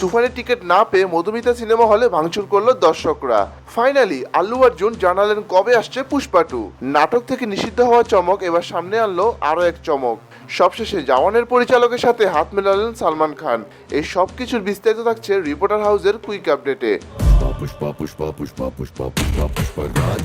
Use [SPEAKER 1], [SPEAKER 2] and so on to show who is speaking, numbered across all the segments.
[SPEAKER 1] তুফানের টিকিট না পেয়ে মধুমিতা সিনেমা হলে ভাঙচুর করল দর্শকরা ফাইনালি আল্লু অর্জুন জানালেন কবে আসছে পুষ্পা টু নাটক থেকে নিষিদ্ধ হওয়া চমক এবার সামনে আনলো আরও এক চমক সবশেষে জওয়ানের পরিচালকের সাথে হাত মেলালেন সালমান খান এই সব কিছুর বিস্তারিত থাকছে রিপোর্টার হাউসের কুইক আপডেটে
[SPEAKER 2] Pushpa, pushpa, pushpa, pushpa, pushpa, pushpa, Raj.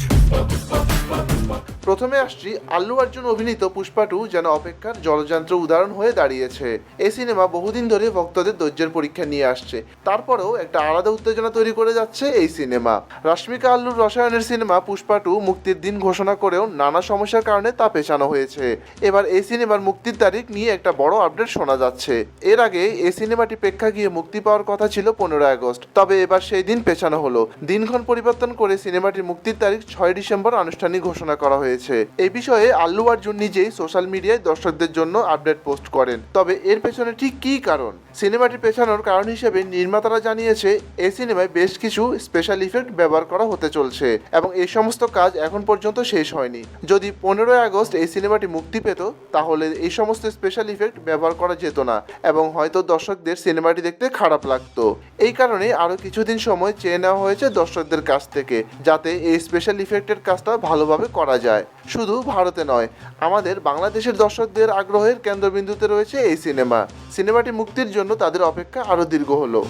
[SPEAKER 1] প্রথমে আসছি আল্লু অর্জুন অভিনীত পুষ্পা টু, যেন অপেক্ষার জলযন্ত্র উদাহরণ হয়ে দাঁড়িয়েছে। এই সিনেমা বহুদিন ধরে ভক্তদের ধৈর্যের পরীক্ষা নিয়ে আসছে। তারপরেও একটা আলাদা উত্তেজনা তৈরি করে যাচ্ছে এই সিনেমা। রশ্মিকা আল্লুর রসায়নের সিনেমা পুষ্পা টু মুক্তির দিন ঘোষণা করেও নানা সমস্যার কারণে তা পেছানো হয়েছে। এবার এই সিনেমার মুক্তির তারিখ নিয়ে একটা বড় আপডেট শোনা যাচ্ছে। এর আগে এই সিনেমাটি প্রেক্ষাগৃহে মুক্তি পাওয়ার কথা ছিল পনেরোই আগস্ট। তবে এবার সেই দিন পেছানো হলো। দিনক্ষণ পরিবর্তন করে সিনেমাটির মুক্তির তারিখ ছয় ডিসেম্বর আনুষ্ঠানিক ঘোষণা করা হয়েছে। এই বিষয়ে আল্লু অর্জুন নিজেই সোশ্যাল মিডিয়ায় দর্শকদের জন্য আপডেট পোস্ট করেন। তবে এর পেছনে ঠিক কী কারণ? সিনেমাটি পেছানোর কারণ হিসেবে নির্মাতারা জানিয়েছে, এই সিনেমায় বেশ কিছু স্পেশাল ইফেক্ট ব্যবহার করা হতে চলছে এবং এই সমস্ত কাজ এখন পর্যন্ত শেষ হয়নি। যদি পনেরোই আগস্ট এই সিনেমাটি মুক্তি পেত, তাহলে এই সমস্ত স্পেশাল ইফেক্ট ব্যবহার করা যেত না এবং হয়তো দর্শকদের সিনেমাটি দেখতে খারাপ লাগতো। এই কারণে আরও কিছুদিন সময় চেয়ে নেওয়া হয়েছে দর্শকদের কাছ থেকে, যাতে এই স্পেশাল ইফেক্টের কাজটা ভালোভাবে করা যায়। শুধু ভারতে নয়, আমাদের বাংলাদেশের দর্শকদের আগ্রহের কেন্দ্রবিন্দুতে রয়েছে এই সিনেমা। সিনেমাটি মুক্তির জন্য তাদের অপেক্ষা আরও দীর্ঘ হলো।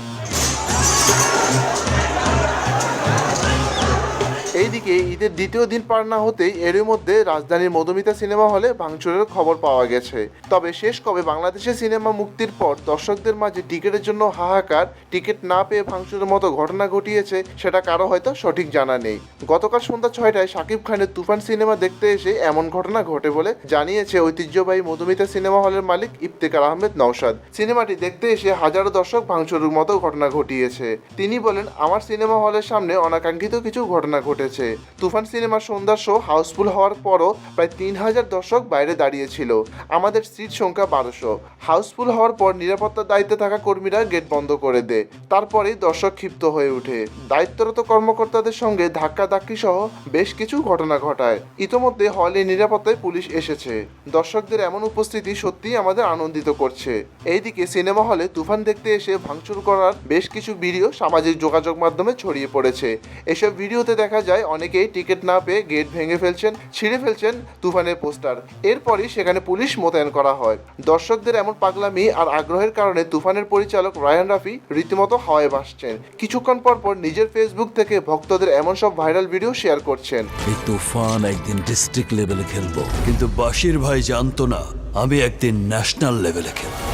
[SPEAKER 1] এইদিকে ঈদের দ্বিতীয় দিন পার না হতেই এরই মধ্যে রাজধানীর মধুমিতা সিনেমা হলে ভাঙচুরের খবর পাওয়া গেছে। তবে শেষ কবে বাংলাদেশের সিনেমা মুক্তির পর দর্শকদের মাঝে টিকিটের জন্য হাহাকার, টিকিট না পেয়ে ভাঙচুরের মতো ঘটনা ঘটিয়েছে, সেটা কারও হয়তো সঠিক জানা নেই। গতকাল সন্ধ্যা ছয়টায় শাকিব খানের তুফান সিনেমা দেখতে এসে এমন ঘটনা ঘটে বলে জানিয়েছে ঐতিহ্যবাহী মধুমিতা সিনেমা হলের মালিক ইফতেকার আহমেদ নওশাদ। সিনেমাটি দেখতে এসে হাজারো দর্শক ভাঙচুরের মতো ঘটনা ঘটিয়েছে। তিনি বলেন, আমার সিনেমা হলের সামনে অনাকাঙ্ক্ষিত কিছু ঘটনা ঘটেছে। তুফান সিনেমার সন্ধ্যার শো হাউসফুল হওয়ার পরও প্রায় তিন হাজার দর্শক বাইরে দাঁড়িয়েছিল। আমাদের সিট সংখ্যা বারোশো। হাউসফুল হওয়ার পর নিরাপত্তার দায়িত্বে থাকা কর্মীরা গেট বন্ধ করে দেয়। তারপরেই দর্শক ক্ষিপ্ত হয়ে ওঠে। দায়িত্বরত কর্মকর্তাদের সঙ্গে ধাক্কাধাক্কি সহ বেশ কিছু ঘটনা ঘটায়। ইতোমধ্যে হলে নিরাপত্তায় পুলিশ এসেছে। দর্শকদের এমন উপস্থিতি সত্যিই আমাদের আনন্দিত করছে। এইদিকে সিনেমা হলে তুফান দেখতে এসে ভাঙচুর করার বেশ কিছু ভিডিও সামাজিক যোগাযোগ মাধ্যমে ছড়িয়ে পড়েছে। এসব ভিডিওতে দেখা যায় অনেকেই টিকিট না পেয়ে গেট ভেঙে ফেলছেন, ছিঁড়ে ফেলছেন তুফানের পোস্টার। এরপরই সেখানে পুলিশ মোতায়েন করা হয়। দর্শকদের এমন পাগলামি আর আগ্রহের কারণে তুফানের পরিচালক রায়ান রাফি রীতিমতো হাওয়ায় ভাসছেন। কিছুক্ষণ পর পর নিজের ফেসবুক থেকে ভক্তদের এমন সব ভাইরাল ভিডিও শেয়ার করছেন।
[SPEAKER 3] এই তুফান একদিন ডিস্ট্রিক্ট লেভেলে খেলব, কিন্তু বাশির ভাই জানতো না, আমি একদিন ন্যাশনাল লেভেলে খেলব।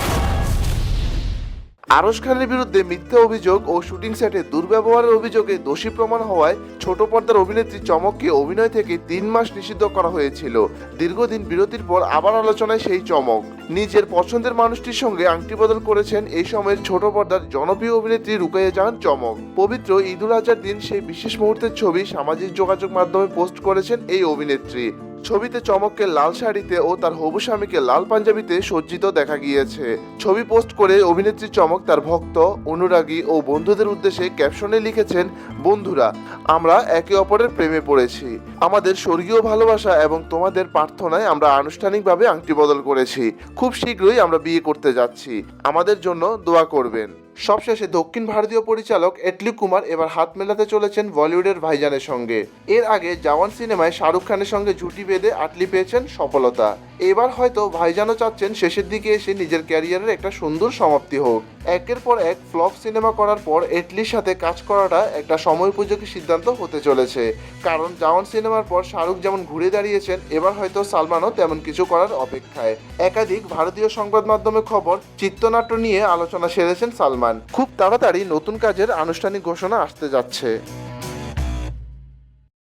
[SPEAKER 1] আরশ খানের বিরুদ্ধে মিথ্যা অভিযোগ ও শুটিং সেটে দুর্ব্যবহারের অভিযোগে দোষী প্রমাণ হওয়ায় ছোট পর্দার অভিনেত্রী চমককে অভিনয় থেকে তিন মাস নিষিদ্ধ করা হয়েছিল। দীর্ঘদিন বিরতির পর আবার আলোচনায় সেই চমক। নিজের পছন্দের মানুষটির সঙ্গে আংটি বদল করেছেন এই সময়ের ছোট পর্দার জনপ্রিয় অভিনেত্রী রুকাইয়া জাহান চমক। পবিত্র ঈদুল আজহার দিন সেই বিশেষ মুহূর্তের ছবি সামাজিক যোগাযোগ মাধ্যমে পোস্ট করেছেন এই অভিনেত্রী। ছবিতে চমককে লাল শাড়িতে ও তার হবু স্বামীকে লাল পাঞ্জাবিতে সজ্জিত দেখা গিয়েছে। ছবি পোস্ট করে অভিনেত্রী চমক তার ভক্ত, অনুরাগী ও বন্ধুদের উদ্দেশ্যে ক্যাপশনে লিখেছেন, বন্ধুরা, আমরা একে অপরের প্রেমে পড়েছি। আমাদের স্বর্গীয় ভালোবাসা এবং তোমাদের প্রার্থনায় আমরা আনুষ্ঠানিকভাবে আংটি বদল করেছি। খুব শীঘ্রই আমরা বিয়ে করতে যাচ্ছি। আমাদের জন্য দোয়া করবেন। সবশেষে দক্ষিণ ভারতীয় পরিচালক এটলি কুমার এবার হাত মেলাতে চলেছেন বলিউডের ভাইজানের সঙ্গে। এর আগে জওয়ান সিনেমায় শাহরুখ খানের সঙ্গে জুটি বেঁধে আটলি পেয়েছেন সফলতা। এবার হয়তো ভাইজানও চাচ্ছেন শেষের দিকে এসে নিজের ক্যারিয়ারের একটা সুন্দর সমাপ্তি হোক। একের পর এক ফ্লপ সিনেমা করার পর এটলির সাথে কাজ করাটা একটা সময় উপযোগী সিদ্ধান্ত হতে চলেছে। কারণ জাওয়ান সিনেমার পর শাহরুখ যেমন ঘুরে দাঁড়িয়েছেন, এবার হয়তো সালমানও তেমন কিছু করার অপেক্ষায়। একাধিক ভারতীয় সংবাদ মাধ্যমে খবর, চিত্রনাট্য নিয়ে আলোচনা সেরেছেন সালমান। খুব তাড়াতাড়ি নতুন কাজের আনুষ্ঠানিক ঘোষণা আসতে যাচ্ছে।